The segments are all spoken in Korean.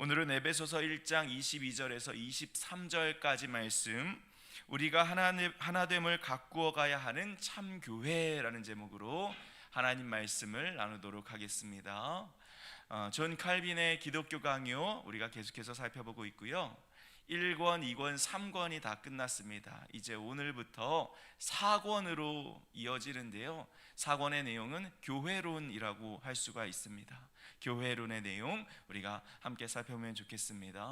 오늘은 에베소서 1장 22절에서 23절까지 말씀 우리가 하나님 하나됨을 가꾸어 가야 하는 참 교회라는 제목으로 하나님 말씀을 나누도록 하겠습니다. 어, 존 칼빈의 기독교 강요 우리가 계속해서 살펴보고 있고요. 1권, 2권, 3권이 다 끝났습니다. 이제 오늘부터 4권으로 이어지는데요. 4권의 내용은 교회론이라고 할 수가 있습니다. 교회론의 내용 우리가 함께 살펴보면 좋겠습니다.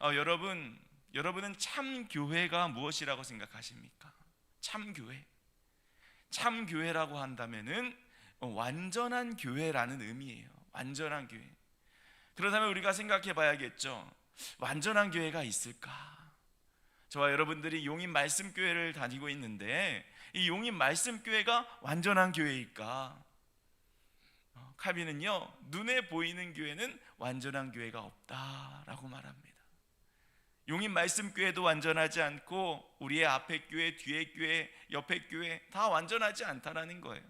어, 여러분, 여러분은 참 교회가 무엇이라고 생각하십니까? 참 교회. 참 교회라고 한다면은 완전한 교회라는 의미예요. 완전한 교회. 그렇다면 우리가 생각해 봐야겠죠. 완전한 교회가 있을까? 저와 여러분들이 용인 말씀 교회를 다니고 있는데 이 용인 말씀 교회가 완전한 교회일까? 어, 칼빈은요 눈에 보이는 교회는 완전한 교회가 없다라고 말합니다. 용인 말씀 교회도 완전하지 않고 우리의 앞에 교회, 뒤에 교회, 옆에 교회 다 완전하지 않다라는 거예요.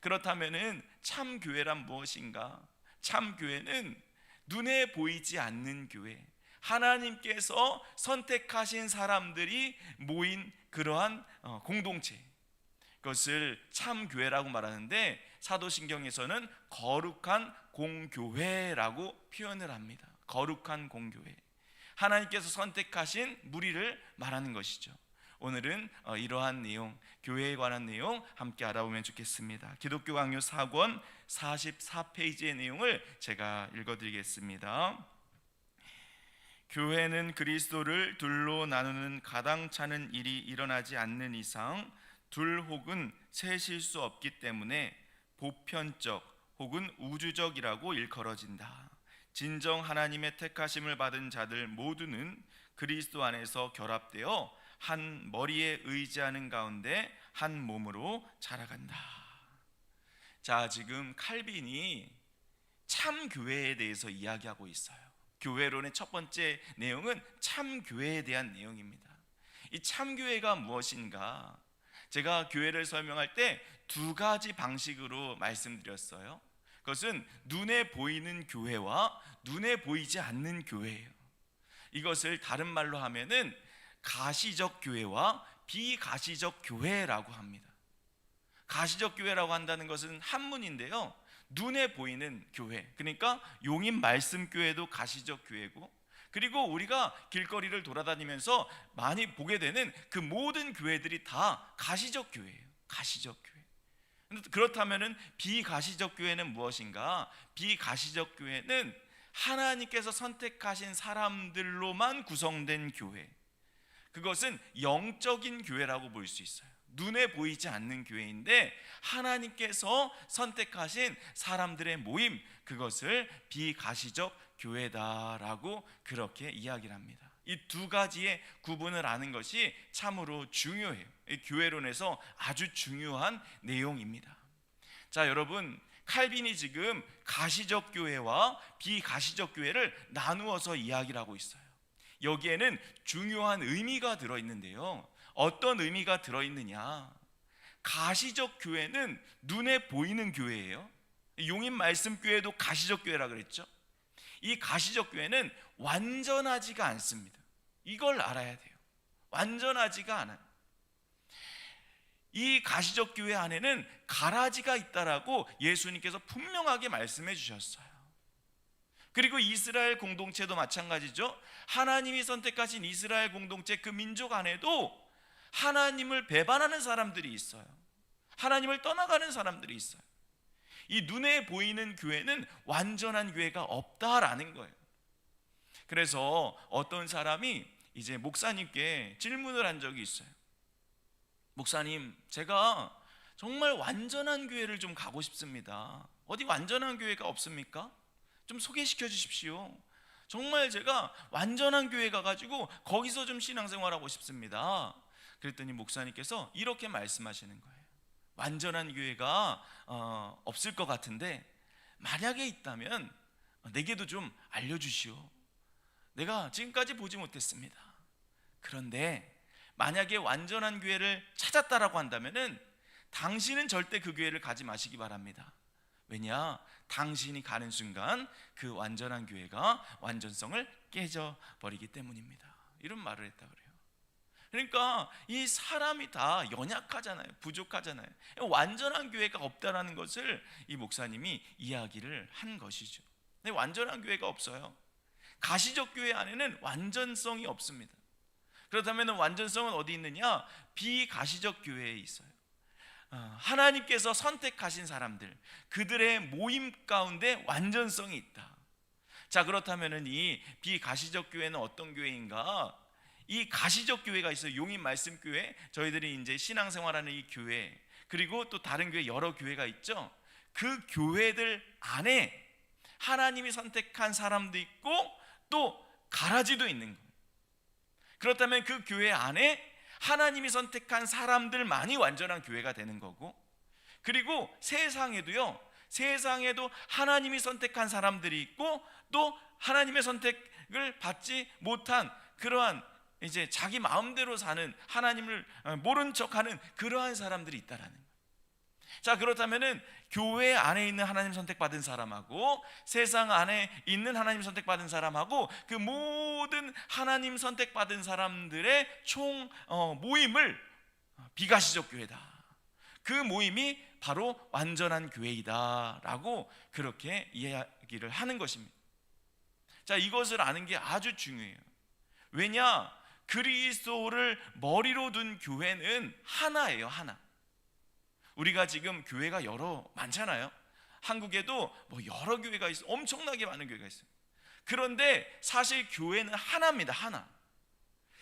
그렇다면은 참 교회란 무엇인가? 참 교회는 눈에 보이지 않는 교회, 하나님께서 선택하신 사람들이 모인 그러한 어, 공동체. 그것을 참 교회라고 말하는데 사도신경에서는 거룩한 공교회라고 표현을 합니다. 거룩한 공교회. 하나님께서 선택하신 무리를 말하는 것이죠. 오늘은 어, 이러한 내용, 교회에 관한 내용 함께 알아보면 좋겠습니다. 기독교 강요 4권 44페이지의 내용을 제가 읽어드리겠습니다. 교회는 그리스도를 둘로 나누는 가당찮은 일이 일어나지 않는 이상 둘 혹은 셋일 수 없기 때문에 보편적 혹은 우주적이라고 일컬어진다. 진정 하나님의 택하심을 받은 자들 모두는 그리스도 안에서 결합되어 한 머리에 의지하는 가운데 한 몸으로 자라간다. 자, 지금 칼빈이 참 교회에 대해서 이야기하고 있어요. 교회론의 첫 번째 내용은 참 교회에 대한 내용입니다. 이 참 교회가 무엇인가? 제가 교회를 설명할 때 두 가지 방식으로 말씀드렸어요. 그것은 눈에 보이는 교회와 눈에 보이지 않는 교회예요. 이것을 다른 말로 하면은 가시적 교회와 비가시적 교회라고 합니다. 가시적 교회라고 한다는 것은 한문인데요. 눈에 보이는 교회. 그러니까 용인 말씀 교회도 가시적 교회고 그리고 우리가 길거리를 돌아다니면서 많이 보게 되는 그 모든 교회들이 다 가시적 교회예요. 가시적 교회. 그렇다면은 비가시적 교회는 무엇인가? 비가시적 교회는 하나님께서 선택하신 사람들로만 구성된 교회. 그것은 영적인 교회라고 볼 수 있어요. 눈에 보이지 않는 교회인데 하나님께서 선택하신 사람들의 모임 그것을 비가시적 교회다라고 그렇게 이야기를 합니다. 이 두 가지의 구분을 아는 것이 참으로 중요해요. 교회론에서 아주 중요한 내용입니다. 자, 여러분 칼빈이 지금 가시적 교회와 비가시적 교회를 나누어서 이야기를 하고 있어요. 여기에는 중요한 의미가 들어 있는데요. 어떤 의미가 들어 있느냐? 가시적 교회는 눈에 보이는 교회예요. 용인 말씀 교회도 가시적 교회라 그랬죠. 이 가시적 교회는 완전하지가 않습니다. 이걸 알아야 돼요. 완전하지가 않아요. 이 가시적 교회 안에는 가라지가 있다라고 예수님께서 분명하게 말씀해 주셨어요. 그리고 이스라엘 공동체도 마찬가지죠. 하나님이 선택하신 이스라엘 공동체 그 민족 안에도 하나님을 배반하는 사람들이 있어요. 하나님을 떠나가는 사람들이 있어요. 이 눈에 보이는 교회는 완전한 교회가 없다라는 거예요. 그래서 어떤 사람이 이제 목사님께 질문을 한 적이 있어요. 목사님, 제가 정말 완전한 교회를 좀 가고 싶습니다. 어디 완전한 교회가 없습니까? 좀 소개시켜 주십시오. 정말 제가 완전한 교회 가가지고 거기서 좀 신앙생활하고 싶습니다. 그랬더니 목사님께서 이렇게 말씀하시는 거예요. 완전한 교회가 어, 없을 것 같은데 만약에 있다면 내게도 좀 알려주시오. 내가 지금까지 보지 못했습니다. 그런데 만약에 완전한 교회를 찾았다라고 한다면은 당신은 절대 그 교회를 가지 마시기 바랍니다. 왜냐? 당신이 가는 순간 그 완전한 교회가 완전성을 깨져 버리기 때문입니다. 이런 말을 했다 그래요. 그러니까 이 사람이 다 연약하잖아요. 부족하잖아요. 완전한 교회가 없다라는 것을 이 목사님이 이야기를 한 것이죠. 근데 완전한 교회가 없어요. 가시적 교회 안에는 완전성이 없습니다. 그렇다면 완전성은 어디 있느냐? 비가시적 교회에 있어요. 어, 하나님께서 선택하신 사람들, 그들의 모임 가운데 완전성이 있다. 자, 그렇다면은 이 비가시적 교회는 어떤 교회인가? 이 가시적 교회가 있어요. 용인 말씀 교회, 저희들이 이제 신앙생활하는 이 교회, 그리고 또 다른 교회 여러 교회가 있죠. 그 교회들 안에 하나님이 선택한 사람도 있고 또 가라지도 있는 거예요. 그렇다면 그 교회 안에 하나님이 선택한 사람들만이 완전한 교회가 되는 거고 그리고 세상에도요. 세상에도 하나님이 선택한 사람들이 있고 또 하나님의 선택을 받지 못한 그러한 이제 자기 마음대로 사는 하나님을 모른 척하는 그러한 사람들이 있다라는 거예요. 자 그렇다면은 교회 안에 있는 하나님 선택받은 사람하고 세상 안에 있는 하나님 선택받은 사람하고 그 모든 하나님 선택받은 사람들의 총 어, 모임을 비가시적 교회다. 그 모임이 바로 완전한 교회이다라고 그렇게 이야기를 하는 것입니다. 자 이것을 아는 게 아주 중요해요. 왜냐 그리스도를 머리로 둔 교회는 하나예요 하나. 우리가 지금 교회가 여러 많잖아요. 한국에도 뭐 여러 교회가 있어 엄청나게 많은 교회가 있어요. 그런데 사실 교회는 하나입니다. 하나.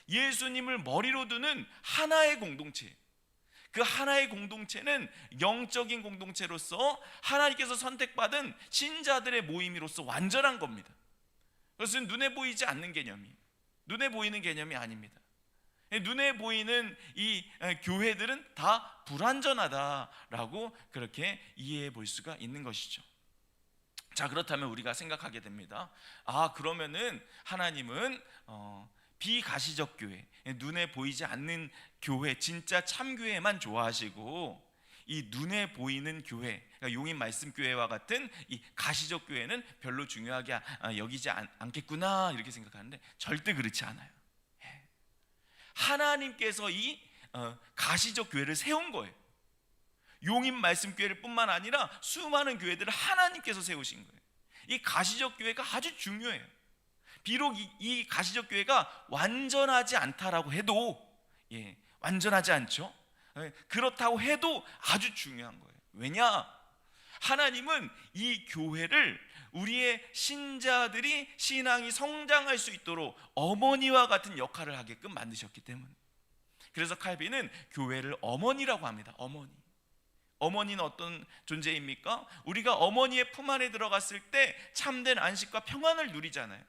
예수님을 머리로 두는 하나의 공동체. 그 하나의 공동체는 영적인 공동체로서 하나님께서 선택받은 신자들의 모임으로서 완전한 겁니다. 그것은 눈에 보이지 않는 개념이 눈에 보이는 개념이 아닙니다. 눈에 보이는 이 교회들은 다 불완전하다라고 그렇게 이해해 볼 수가 있는 것이죠. 자 그렇다면 우리가 생각하게 됩니다. 아 그러면은 하나님은 어, 비가시적 교회, 눈에 보이지 않는 교회, 진짜 참 교회만 좋아하시고 이 눈에 보이는 교회, 그러니까 용인 말씀 교회와 같은 이 가시적 교회는 별로 중요하게 아, 여기지 않, 겠구나 이렇게 생각하는데 절대 그렇지 않아요. 예. 하나님께서 이 어, 가시적 교회를 세운 거예요. 용인 말씀 교회를 뿐만 아니라 수많은 교회들을 하나님께서 세우신 거예요. 이 가시적 교회가 아주 중요해요. 비록 이, 이 가시적 교회가 완전하지 않다라고 해도 예, 완전하지 않죠. 예, 그렇다고 해도 아주 중요한 거예요. 왜냐? 하나님은 이 교회를 우리의 신자들이 신앙이 성장할 수 있도록 어머니와 같은 역할을 하게끔 만드셨기 때문. 그래서 칼빈은 교회를 어머니라고 합니다. 어머니. 어머니는 어떤 존재입니까? 우리가 어머니의 품 안에 들어갔을 때 참된 안식과 평안을 누리잖아요.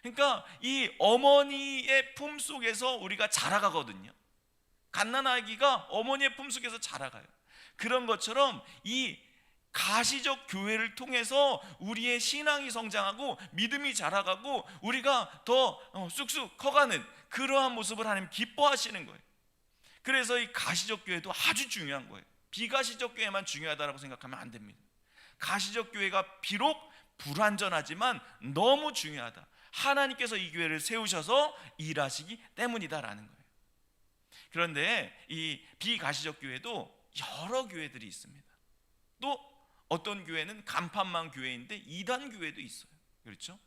그러니까 이 어머니의 품 속에서 우리가 자라가거든요. 갓난 아기가 어머니의 품 속에서 자라가요. 그런 것처럼 이 가시적 교회를 통해서 우리의 신앙이 성장하고 믿음이 자라가고 우리가 더 어, 쑥쑥 커가는 그러한 모습을 하나님 기뻐하시는 거예요. 그래서 이 가시적 교회도 아주 중요한 거예요. 비가시적 교회만 중요하다고 생각하면 안 됩니다. 가시적 교회가 비록 불완전하지만 너무 중요하다. 하나님께서 이 교회를 세우셔서 일하시기 때문이다라는 거예요. 그런데 이 비가시적 교회도 여러 교회들이 있습니다. 또 어떤 교회는 간판만 교회인데 이단 교회도 있어요. 그렇죠?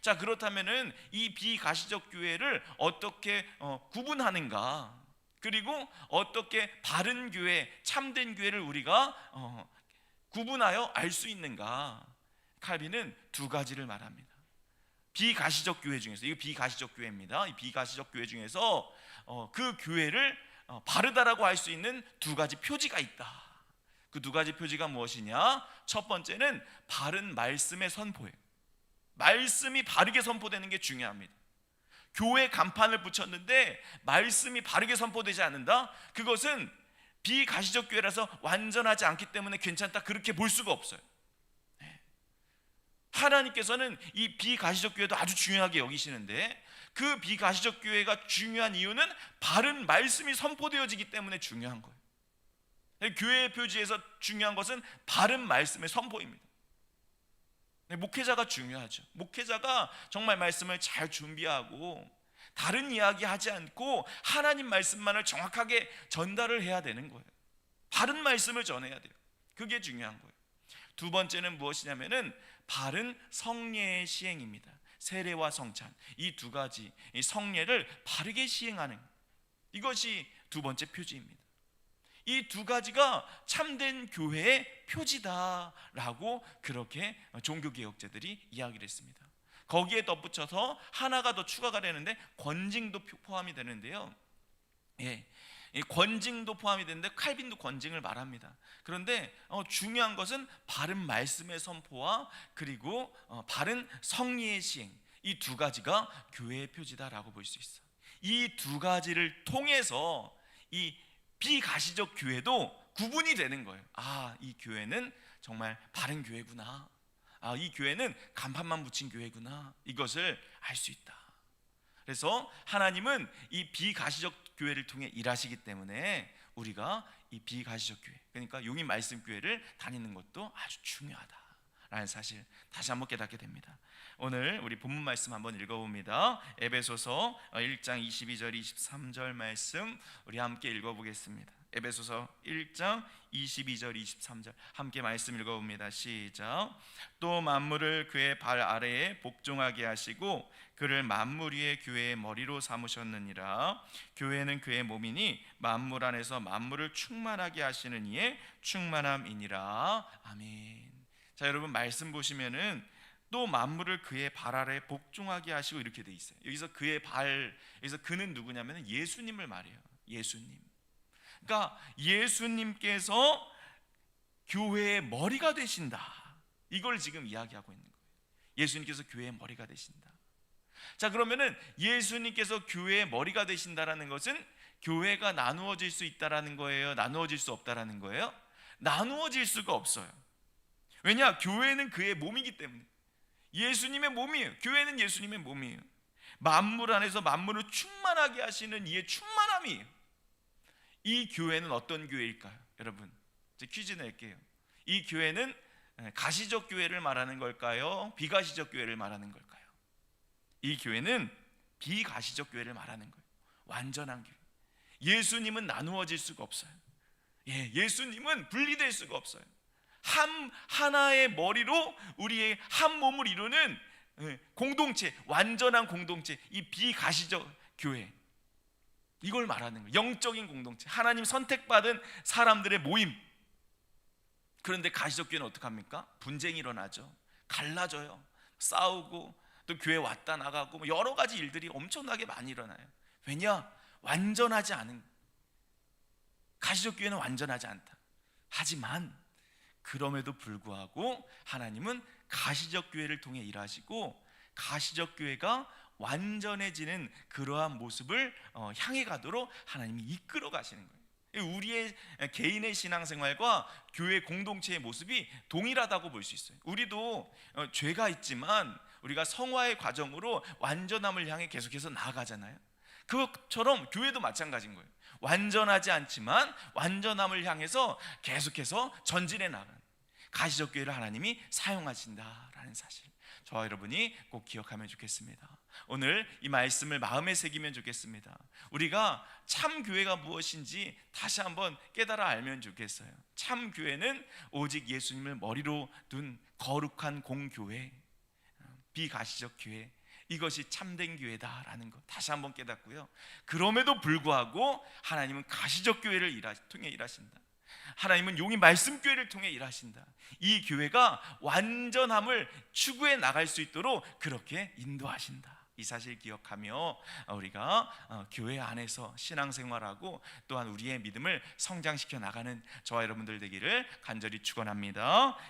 자 그렇다면은 이 비가시적 교회를 어떻게 어, 구분하는가? 그리고 어떻게 바른 교회, 참된 교회를 우리가 어, 구분하여 알 수 있는가? 칼빈은 두 가지를 말합니다. 비가시적 교회 중에서 이거 비가시적 교회입니다. 이 비가시적 교회 중에서 어, 그 교회를 어, 바르다라고 할 수 있는 두 가지 표지가 있다. 그 두 가지 표지가 무엇이냐? 첫 번째는 바른 말씀의 선포예요. 말씀이 바르게 선포되는 게 중요합니다. 교회 간판을 붙였는데 말씀이 바르게 선포되지 않는다? 그것은 비가시적 교회라서 완전하지 않기 때문에 괜찮다 그렇게 볼 수가 없어요. 네. 하나님께서는 이 비가시적 교회도 아주 중요하게 여기시는데 그 비가시적 교회가 중요한 이유는 바른 말씀이 선포되어지기 때문에 중요한 거예요. 교회의 표지에서 중요한 것은 바른 말씀의 선포입니다. 네, 목회자가 중요하죠. 목회자가 정말 말씀을 잘 준비하고 다른 이야기 하지 않고 하나님 말씀만을 정확하게 전달을 해야 되는 거예요. 바른 말씀을 전해야 돼요. 그게 중요한 거예요. 두 번째는 무엇이냐면은 바른 성례의 시행입니다. 세례와 성찬 이 두 가지 이 성례를 바르게 시행하는 이것이 두 번째 표지입니다. 이 두 가지가 참된 교회의 표지다라고 그렇게 종교 개혁자들이 이야기를 했습니다. 거기에 덧붙여서 하나가 더 추가가 되는데 권징도 포함이 되는데요. 예. 이 권징도 포함이 되는데 칼빈도 권징을 말합니다. 그런데 어, 중요한 것은 바른 말씀의 선포와 그리고 어, 바른 성리의 시행 이 두 가지가 교회의 표지다라고 볼 수 있어. 이 두 가지를 통해서 이 비가시적 교회도 구분이 되는 거예요. 아, 이 교회는 정말 바른 교회구나. 아, 이 교회는 간판만 붙인 교회구나. 이것을 알 수 있다. 그래서 하나님은 이 비가시적 교회를 통해 일하시기 때문에 우리가 이 비가시적 교회, 그러니까 용인 말씀 교회를 다니는 것도 아주 중요하다라는 사실 다시 한번 깨닫게 됩니다. 오늘 우리 본문 말씀 한번 읽어봅니다. 에베소서 1장 22절 23절 말씀 우리 함께 읽어보겠습니다. 에베소서 1장 22절 23절 함께 말씀 읽어봅니다. 시작. 또 만물을 그의 발 아래에 복종하게 하시고 그를 만물 위의 교회의 머리로 삼으셨느니라. 교회는 그의 몸이니 만물 안에서 만물을 충만하게 하시는 이의 충만함이니라. 아멘. 자 여러분 말씀 보시면은 또 만물을 그의 발 아래 복종하게 하시고 이렇게 돼 있어요. 여기서 그의 발 여기서 그는 누구냐면 예수님을 말해요. 예수님. 그러니까 예수님께서 교회의 머리가 되신다. 이걸 지금 이야기하고 있는 거예요. 예수님께서 교회의 머리가 되신다. 자, 그러면은 예수님께서 교회의 머리가 되신다라는 것은 교회가 나누어질 수 있다라는 거예요. 나누어질 수 없다라는 거예요. 나누어질 수가 없어요. 왜냐? 교회는 그의 몸이기 때문에. 예수님의 몸이에요. 교회는 예수님의 몸이에요. 만물 안에서 만물을 충만하게 하시는 이의 충만함이에요. 이 교회는 어떤 교회일까요? 여러분, 이제 퀴즈 낼게요. 이 교회는 가시적 교회를 말하는 걸까요? 비가시적 교회를 말하는 걸까요? 이 교회는 비가시적 교회를 말하는 거예요. 완전한 교회. 예수님은 나누어질 수가 없어요. 예, 예수님은 분리될 수가 없어요. 한 하나의 머리로 우리의 한 몸을 이루는 예, 공동체, 완전한 공동체, 이 비가시적 교회. 이걸 말하는 거예요. 영적인 공동체. 하나님 선택받은 사람들의 모임. 그런데 가시적 교회는 어떡합니까? 분쟁이 일어나죠. 갈라져요. 싸우고 또 교회 왔다 나가고 뭐 여러 가지 일들이 엄청나게 많이 일어나요. 왜냐? 완전하지 않은 가시적 교회는 완전하지 않다. 하지만 그럼에도 불구하고 하나님은 가시적 교회를 통해 일하시고 가시적 교회가 완전해지는 그러한 모습을 어, 향해 가도록 하나님이 이끌어 가시는 거예요. 우리의 개인의 신앙생활과 교회 공동체의 모습이 동일하다고 볼 수 있어요. 우리도 어, 죄가 있지만 우리가 성화의 과정으로 완전함을 향해 계속해서 나아가잖아요. 그것처럼 교회도 마찬가지인 거예요. 완전하지 않지만 완전함을 향해서 계속해서 전진해 나가는 가시적 교회를 하나님이 사용하신다라는 사실. 저와 여러분이 꼭 기억하면 좋겠습니다. 오늘 이 말씀을 마음에 새기면 좋겠습니다. 우리가 참 교회가 무엇인지 다시 한번 깨달아 알면 좋겠어요. 참 교회는 오직 예수님을 머리로 둔 거룩한 공교회, 비가시적 교회. 이것이 참된 교회다라는 것 다시 한번 깨닫고요. 그럼에도 불구하고 하나님은 가시적 교회를 일하, 통해 일하신다. 하나님은 용이 말씀 교회를 통해 일하신다. 이 교회가 완전함을 추구해 나갈 수 있도록 그렇게 인도하신다. 이 사실 기억하며 우리가 어, 교회 안에서 신앙생활하고 또한 우리의 믿음을 성장시켜 나가는 저와 여러분들 되기를 간절히 축원합니다.